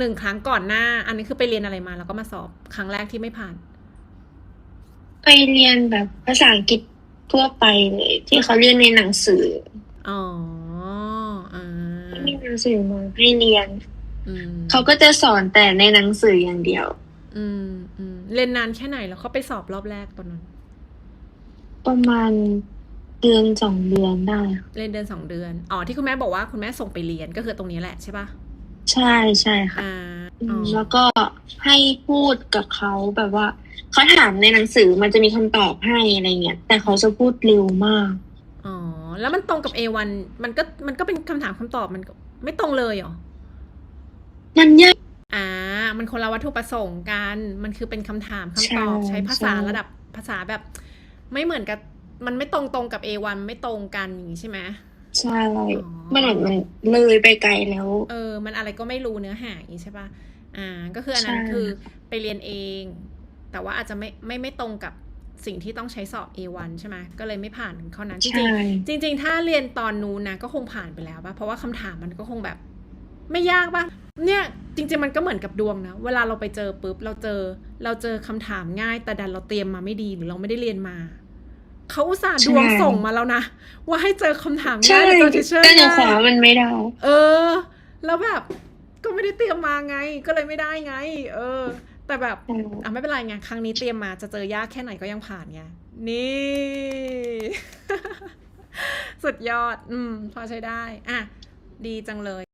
หนึ่งครั้งก่อนหน้า อันนี้คือไปเรียนอะไรมา แล้วก็มาสอบครั้งแรกที่ไม่ผ่าน ไปเรียนแบบภาษาอังกฤษทั่วไปเลยที่เขาเรียนในหนังสือ อ๋ออ่ามีหนังสือมาให้เรียนอืมเขาก็จะสอนแต่ในหนังสืออย่างเดียว อืมอืมเรียนนานแค่ไหนแล้วเขาไปสอบรอบแรกตอนนั้น ประมาณเดือนสองเดือนได้ค่ะเรียนเดือนสองเดือน อ๋อที่คุณแม่บอกว่าคุณแม่ส่งไปเรียนก็คือตรงนี้แหละใช่ปะ ใช่ใช่ค่ะ อ่าอือ๋มอแล้วก็ให้พูดกับเขาแบบว่าเขาถามในหนังสือมันจะมีคำตอบให้อะไรเงี้ยแต่เขาจะพูดเร็วมาก อ๋อแล้วมันตรงกับ A1 มันก็มันก็เป็นคำถามคำตอบมันก็ไม่ตรงเลยเหรอ มันยาก อ่า มันคนละวัตถุประสงค์กัน มันคือเป็นคำถามคำตอบใช่ใช้ภาษาใช่ ระดับภาษาแบบ ไม่เหมือนกับ มันไม่ตรงตรงกับ A1 ไม่ตรงกันอย่างนี้ใช่ไหม ใช่อ๋อมันเหมือนมันเลยไปไกลแล้ว เออ มันอะไรก็ไม่รู้เนื้อหาอย่างนี้ใช่ปะอ่า ก็คืออันนั้นใช่คือไปเรียนเอง แต่ว่าอาจจะไม่ไม่ไม่ตรงกับสิ่งที่ต้องใช้สอบ A1 ใช่ไหมก็เลยไม่ผ่านข้อนั้น จริงใช่ๆจริงๆถ้าเรียนตอนนู้นนะก็คงผ่านไปแล้วปะเพราะว่าคำถามมันก็คงแบบ ไม่ยากปะเนี่ยจริง ๆ มันก็เหมือนกับดวงนะ เวลาเราไปเจอปุ๊บเราเจอ เราเจอคำถามง่าย แต่ดันเราเตรียมมาไม่ดีหรือเราไม่ได้เรียนมา เขาอุตส่าห์ดวงส่งมาแล้วนะ ว่าให้เจอคำถามใช่ง่ายแล้วเจอทีเชอร์แต่หนูง่ายขวามันไม่ได้ เออ แล้วแบบก็ไม่ได้เตรียมมาไง ก็เลยไม่ได้ไง เออ แต่แบบอะไม่เป็นไรไงครั้งนี้เตรียมมาจะเจอยากแค่ไหนก็ยังผ่านไงนี่ สุดยอด อืม พอใช้ได้ อะ ดีจังเลย